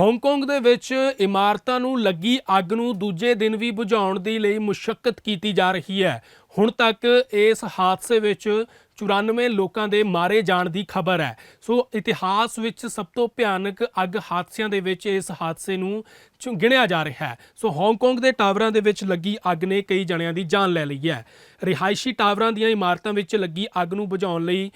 Hong Kong ਦੇ ਵਿੱਚ ਇਮਾਰਤਾਂ ਨੂੰ ਲੱਗੀ ਅੱਗ ਨੂੰ ਦੂਜੇ ਦਿਨ ਵੀ ਬੁਝਾਉਣ ਦੇ ਲਈ ਮੁਸ਼ਕਲ ਕੀਤੀ ਜਾ ਰਹੀ ਹੈ। ਹੁਣ ਤੱਕ ਇਸ ਹਾਦਸੇ ਵਿੱਚ 94 ਲੋਕਾਂ ਦੇ ਮਾਰੇ ਜਾਣ ਦੀ ਖਬਰ ਹੈ। ਸੋ ਇਤਿਹਾਸ ਵਿੱਚ ਸਭ ਤੋਂ ਭਿਆਨਕ ਅੱਗ ਹਾਦਸਿਆਂ ਦੇ ਵਿੱਚ ਇਸ ਹਾਦਸੇ ਨੂੰ ਚੁ- ਗਿਣਿਆ ਜਾ ਰਿਹਾ ਹੈ। ਸੋ ਹਾਂਗਕਾਂਗ ਦੇ ਟਾਵਰਾਂ ਦੇ ਵਿੱਚ ਲੱਗੀ ਅੱਗ ਨੇ ਕਈ ਜਣਿਆਂ ਦੀ ਜਾਨ ਲੈ ਲਈ ਹੈ। ਰਿਹਾਇਸ਼ੀ ਟਾਵਰਾਂ ਦੀਆਂ ਇਮਾਰਤਾਂ ਵਿੱਚ ਲੱਗੀ ਅੱਗ ਨੂੰ ਬੁਝਾਉਣ ਲਈ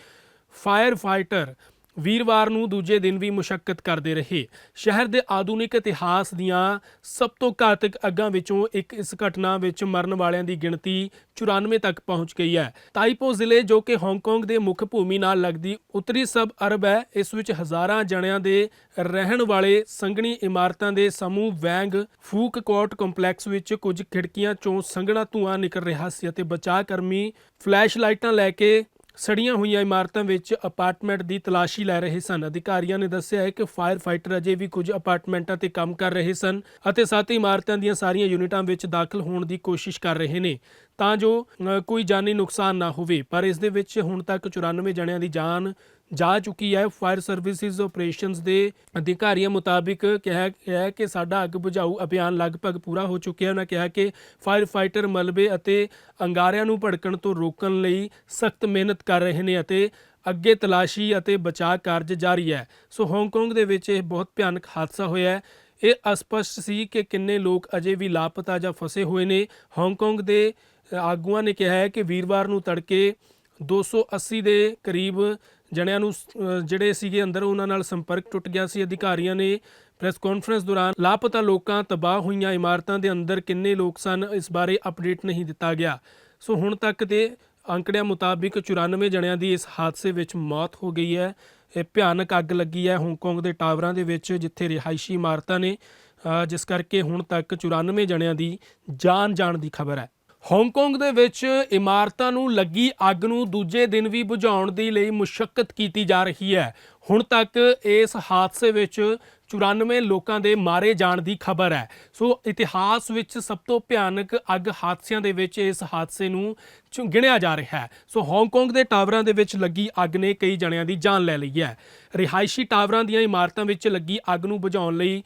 ਫਾਇਰ ਫਾਈਟਰ ਵੀਰਵਾਰ ਨੂੰ ਦੂਜੇ ਦਿਨ ਵੀ ਮੁਸ਼ਕਲ ਕਰਦੇ ਰਹੇ। ਸ਼ਹਿਰ ਦੇ ਆਧੁਨਿਕ ਇਤਿਹਾਸ ਦੀਆਂ ਸਭ ਤੋਂ ਘਾਤਕ ਅੱਗਾਂ ਵਿੱਚੋਂ ਇੱਕ ਇਸ ਘਟਨਾ ਵਿੱਚ ਮਰਨ ਵਾਲਿਆਂ ਦੀ ਗਿਣਤੀ 94 ਤੱਕ ਪਹੁੰਚ ਗਈ ਹੈ। ਤਾਈਪੋ ਜ਼ਿਲ੍ਹੇ, ਜੋ ਕਿ ਹਾਂਗਕਾਂਗ ਦੇ ਮੁੱਖ ਭੂਮੀ ਨਾਲ ਲੱਗਦੀ ਉੱਤਰੀ ਸਬ ਅਰਬ ਹੈ, ਇਸ ਵਿੱਚ ਹਜ਼ਾਰਾਂ ਜਣਿਆਂ ਦੇ ਰਹਿਣ ਵਾਲੇ ਸੰਘਣੀ ਇਮਾਰਤਾਂ ਦੇ ਸਮੂਹ ਵੈਂਗ ਫੂਕ ਕੋਰਟ ਕੰਪਲੈਕਸ ਵਿੱਚ ਕੁਝ ਖਿੜਕੀਆਂ ਚੋਂ ਸੰਘਣਾ ਧੂਆਂ ਨਿਕਲ ਰਿਹਾ ਸੀ ਅਤੇ ਬਚਾਅ ਕਰਮੀ ਫਲੈਸ਼ ਲਾਈਟਾਂ ਲੈ ਕੇ ਸੜੀਆਂ ਹੋਈਆਂ ਇਮਾਰਤਾਂ ਵਿੱਚ ਅਪਾਰਟਮੈਂਟ ਦੀ ਤਲਾਸ਼ੀ ਲੈ ਰਹੇ ਸਨ। ਅਧਿਕਾਰੀਆਂ ਨੇ ਦੱਸਿਆ ਹੈ ਕਿ ਫਾਇਰ ਫਾਈਟਰ ਅਜੇ ਵੀ ਕੁਝ ਅਪਾਰਟਮੈਂਟਾਂ ਤੇ ਕੰਮ ਕਰ ਰਹੇ ਸਨ ਅਤੇ ਸਾਥ ਇਮਾਰਤਾਂ ਦੀਆਂ ਸਾਰੀਆਂ ਯੂਨਿਟਾਂ ਵਿੱਚ ਦਾਖਲ ਹੋਣ ਦੀ ਕੋਸ਼ਿਸ਼ ਕਰ ਰਹੇ ਨੇ। ਤਾਂ ਜੋ ਕੋਈ ਜਾਨੀ ਨੁਕਸਾਨ ਨਾ ਹੋਵੇ, ਪਰ ਇਸ ਦੇ ਵਿੱਚ ਹੁਣ ਤੱਕ 94 ਜਣਿਆਂ ਦੀ ਜਾਨ ਜਾ ਚੁੱਕੀ ਹੈ। ਫਾਇਰ ਸਰਵਿਸਿਜ਼ ਆਪਰੇਸ਼ਨਸ ਦੇ ਅਧਿਕਾਰੀਆਂ ਮੁਤਾਬਿਕ ਕਿਹਾ ਹੈ ਕਿ ਸਾਡਾ ਅੱਗ ਬੁਝਾਊ ਅਭਿਆਨ ਲਗਭਗ ਪੂਰਾ ਹੋ ਚੁੱਕਿਆ ਉਹਨਾਂ ਕਿਹਾ ਕਿ ਫਾਇਰ ਫਾਈਟਰ ਮਲਬੇ ਅਤੇ ਅੰਗਾਰਿਆਂ ਨੂੰ ਭੜਕਣ ਤੋਂ ਰੋਕਣ ਲਈ ਸਖਤ ਮਿਹਨਤ ਕਰ ਰਹੇ ਨੇ ਅਤੇ ਅੱਗੇ ਤਲਾਸ਼ੀ ਅਤੇ ਬਚਾਅ ਕਾਰਜ ਜਾਰੀ ਹੈ। ਸੋ ਹਾਂਗਕਾਂਗ ਦੇ ਵਿੱਚ ਇਹ ਬਹੁਤ ਭਿਆਨਕ ਹਾਦਸਾ ਹੋਇਆ ਹੈ। ਇਹ ਅਸਪਸ਼ਟ ਸੀ ਕਿ ਕਿੰਨੇ ਲੋਕ ਅਜੇ ਵੀ ਲਾਪਤਾ ਜਾਂ ਫਸੇ ਹੋਏ ਨੇ। ਹਾਂਗਕਾਂਗ ਦੇ ਆਗੂਆਂ ਨੇ ਕਿਹਾ ਹੈ ਕਿ ਵੀਰਵਾਰ ਨੂੰ ਤੜਕੇ 280 ਦੇ ਕਰੀਬ ਜਣਿਆਂ ਨੂੰ ਜਿਹੜੇ ਸੀਗੇ ਅੰਦਰ, ਉਹਨਾਂ ਨਾਲ ਸੰਪਰਕ ਟੁੱਟ ਗਿਆ ਸੀ। ਅਧਿਕਾਰੀਆਂ ਨੇ ਪ੍ਰੈਸ ਕਾਨਫਰੰਸ ਦੌਰਾਨ ਲਾਪਤਾ ਲੋਕਾਂ, ਤਬਾਹ ਹੋਈਆਂ ਇਮਾਰਤਾਂ ਦੇ ਅੰਦਰ ਕਿੰਨੇ ਲੋਕ ਸਨ, ਇਸ ਬਾਰੇ ਅਪਡੇਟ ਨਹੀਂ ਦਿੱਤਾ ਗਿਆ। ਸੋ ਹੁਣ ਤੱਕ ਦੇ ਅੰਕੜਿਆਂ ਮੁਤਾਬਿਕ 94 ਜਣਿਆਂ ਦੀ ਇਸ ਹਾਦਸੇ ਵਿੱਚ ਮੌਤ ਹੋ ਗਈ ਹੈ। ਇਹ ਭਿਆਨਕ ਅੱਗ ਲੱਗੀ ਹੈ ਹਾਂਗਕਾਂਗ ਦੇ ਟਾਵਰਾਂ ਦੇ ਵਿੱਚ, ਜਿੱਥੇ ਰਿਹਾਇਸ਼ੀ ਇਮਾਰਤਾਂ ਨੇ ਜਿਸ ਕਰਕੇ ਹੁਣ ਤੱਕ 94 ਜਣਿਆਂ ਦੀ ਜਾਨ ਜਾਣ ਦੀ ਖਬਰ ਹੈ। ਹਾਂਗਕਾਂਗ ਦੇ ਵਿੱਚ ਇਮਾਰਤਾਂ ਨੂੰ ਲੱਗੀ ਅੱਗ ਨੂੰ ਦੂਜੇ ਦਿਨ ਵੀ ਬੁਝਾਉਣ ਦੇ ਲਈ ਮੁਸ਼ਕਲ ਕੀਤੀ ਜਾ ਰਹੀ ਹੈ। ਹੁਣ ਤੱਕ ਇਸ ਹਾਦਸੇ ਵਿੱਚ 94 ਲੋਕਾਂ ਦੇ ਮਾਰੇ ਜਾਣ ਦੀ ਖਬਰ ਹੈ। ਸੋ ਇਤਿਹਾਸ ਵਿੱਚ ਸਭ ਤੋਂ ਭਿਆਨਕ ਅੱਗ ਹਾਦਸਿਆਂ ਦੇ ਵਿੱਚ ਇਸ ਹਾਦਸੇ ਨੂੰ ਚੁ- ਗਿਣਿਆ ਜਾ ਰਿਹਾ ਹੈ। ਸੋ ਹਾਂਗਕਾਂਗ ਦੇ ਟਾਵਰਾਂ ਦੇ ਵਿੱਚ ਲੱਗੀ ਅੱਗ ਨੇ ਕਈ ਜਣਿਆਂ ਦੀ ਜਾਨ ਲੈ ਲਈ ਹੈ। ਰਿਹਾਇਸ਼ੀ ਟਾਵਰਾਂ ਦੀਆਂ ਇਮਾਰਤਾਂ ਵਿੱਚ ਲੱਗੀ ਅੱਗ ਨੂੰ ਬੁਝਾਉਣ ਲਈ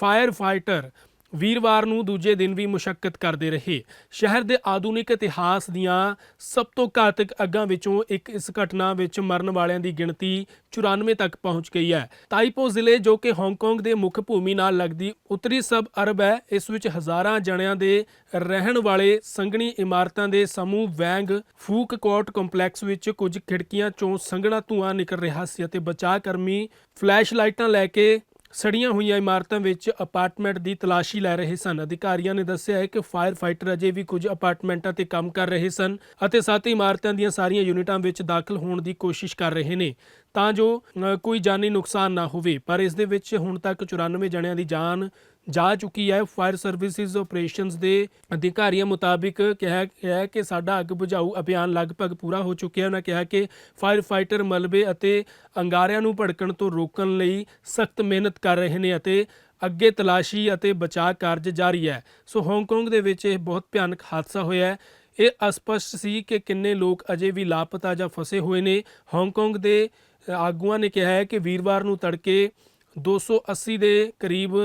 ਫਾਇਰ ਫਾਈਟਰ ਵੀਰਵਾਰ ਨੂੰ ਦੂਜੇ ਦਿਨ ਵੀ ਮੁਸ਼ਕਲ ਕਰਦੇ ਰਹੇ। ਸ਼ਹਿਰ ਦੇ ਆਧੁਨਿਕ ਇਤਿਹਾਸ ਦੀਆਂ ਸਭ ਤੋਂ ਘਾਤਕ ਅੱਗਾਂ ਵਿੱਚੋਂ ਇੱਕ ਇਸ ਘਟਨਾ ਵਿੱਚ ਮਰਨ ਵਾਲਿਆਂ ਦੀ ਗਿਣਤੀ 94 ਤੱਕ ਪਹੁੰਚ ਗਈ ਹੈ। ਤਾਈਪੋ ਜ਼ਿਲ੍ਹੇ, ਜੋ ਕਿ ਹਾਂਗਕਾਂਗ ਦੇ ਮੁੱਖ ਭੂਮੀ ਨਾਲ ਲੱਗਦੀ ਉੱਤਰੀ ਸਬ ਅਰਬ ਹੈ, ਇਸ ਵਿੱਚ ਹਜ਼ਾਰਾਂ ਜਣਿਆਂ ਦੇ ਰਹਿਣ ਵਾਲੇ ਸੰਘਣੀ ਇਮਾਰਤਾਂ ਦੇ ਸਮੂਹ ਵੈਂਗ ਫੂਕ ਕੋਰਟ ਕੰਪਲੈਕਸ ਵਿੱਚ ਕੁਝ ਖਿੜਕੀਆਂ ਚੋਂ ਸੰਘਣਾ ਧੂਆਂ ਨਿਕਲ ਰਿਹਾ ਸੀ ਅਤੇ ਬਚਾਅ ਕਰਮੀ ਫਲੈਸ਼ ਲਾਈਟਾਂ ਲੈ ਕੇ ਸੜੀਆਂ ਹੋਈਆਂ ਇਮਾਰਤਾਂ ਵਿੱਚ ਅਪਾਰਟਮੈਂਟ ਦੀ ਤਲਾਸ਼ੀ ਲੈ ਰਹੇ ਸਨ। ਅਧਿਕਾਰੀਆਂ ਨੇ ਦੱਸਿਆ ਹੈ ਕਿ ਫਾਇਰ ਫਾਈਟਰ ਅਜੇ ਵੀ ਕੁਝ ਅਪਾਰਟਮੈਂਟਾਂ ਤੇ ਕੰਮ ਕਰ ਰਹੇ ਸਨ ਅਤੇ ਸੱਤ ਇਮਾਰਤਾਂ ਦੀਆਂ ਸਾਰੀਆਂ ਯੂਨਿਟਾਂ ਵਿੱਚ ਦਾਖਲ ਹੋਣ ਦੀ ਕੋਸ਼ਿਸ਼ ਕਰ ਰਹੇ ਨੇ। ਤਾਂ ਜੋ ਕੋਈ ਜਾਨੀ ਨੁਕਸਾਨ ਨਾ ਹੋਵੇ, ਪਰ ਇਸ ਦੇ ਵਿੱਚ ਹੁਣ ਤੱਕ 94 ਜਣਿਆਂ ਦੀ ਜਾਨ ਜਾ ਚੁੱਕੀ ਹੈ। ਫਾਇਰ ਸਰਵਿਸਿਜ਼ ਆਪਰੇਸ਼ਨਸ ਦੇ ਅਧਿਕਾਰੀਆਂ ਮੁਤਾਬਿਕ ਕਿਹਾ ਹੈ ਕਿ ਸਾਡਾ ਅੱਗ ਬੁਝਾਊ ਅਭਿਆਨ ਲਗਭਗ ਪੂਰਾ ਹੋ ਚੁੱਕਿਆ ਉਹਨਾਂ ਕਿਹਾ ਕਿ ਫਾਇਰ ਫਾਈਟਰ ਮਲਬੇ ਅਤੇ ਅੰਗਾਰਿਆਂ ਨੂੰ ਭੜਕਣ ਤੋਂ ਰੋਕਣ ਲਈ ਸਖਤ ਮਿਹਨਤ ਕਰ ਰਹੇ ਨੇ ਅਤੇ ਅੱਗੇ ਤਲਾਸ਼ੀ ਅਤੇ ਬਚਾਅ ਕਾਰਜ ਜਾਰੀ ਹੈ। ਸੋ ਹਾਂਗਕਾਂਗ ਦੇ ਵਿੱਚ ਇਹ ਬਹੁਤ ਭਿਆਨਕ ਹਾਦਸਾ ਹੋਇਆ ਹੈ। ਇਹ ਅਸਪਸ਼ਟ ਸੀ ਕਿ ਕਿੰਨੇ ਲੋਕ ਅਜੇ ਵੀ ਲਾਪਤਾ ਜਾਂ ਫਸੇ ਹੋਏ ਨੇ। ਹਾਂਗਕਾਂਗ ਦੇ ਆਗੂਆਂ ਨੇ ਕਿਹਾ ਹੈ ਕਿ ਵੀਰਵਾਰ ਨੂੰ ਤੜਕੇ 280 ਦੇ ਕਰੀਬ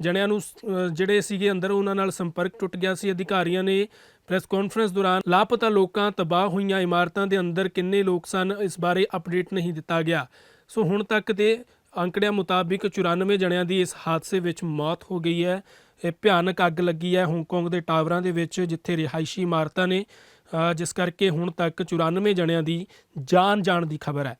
ਜਣਿਆਂ ਨੂੰ ਜਿਹੜੇ ਸੀਗੇ ਅੰਦਰ, ਉਹਨਾਂ ਨਾਲ ਸੰਪਰਕ ਟੁੱਟ ਗਿਆ ਸੀ। ਅਧਿਕਾਰੀਆਂ ਨੇ ਪ੍ਰੈਸ ਕਾਨਫਰੰਸ ਦੌਰਾਨ ਲਾਪਤਾ ਲੋਕਾਂ, ਤਬਾਹ ਹੋਈਆਂ ਇਮਾਰਤਾਂ ਦੇ ਅੰਦਰ ਕਿੰਨੇ ਲੋਕ ਸਨ, ਇਸ ਬਾਰੇ ਅਪਡੇਟ ਨਹੀਂ ਦਿੱਤਾ ਗਿਆ। ਸੋ ਹੁਣ ਤੱਕ ਦੇ ਅੰਕੜਿਆਂ ਮੁਤਾਬਿਕ 94 ਜਣਿਆਂ ਦੀ ਇਸ ਹਾਦਸੇ ਵਿੱਚ ਮੌਤ ਹੋ ਗਈ ਹੈ। ਇਹ ਭਿਆਨਕ ਅੱਗ ਲੱਗੀ ਹੈ ਹਾਂਗਕਾਂਗ ਦੇ ਟਾਵਰਾਂ ਦੇ ਵਿੱਚ, ਜਿੱਥੇ ਰਿਹਾਇਸ਼ੀ ਇਮਾਰਤਾਂ ਨੇ ਜਿਸ ਕਰਕੇ ਹੁਣ ਤੱਕ 94 ਜਣਿਆਂ ਦੀ ਜਾਨ ਜਾਣ ਦੀ ਖਬਰ ਹੈ।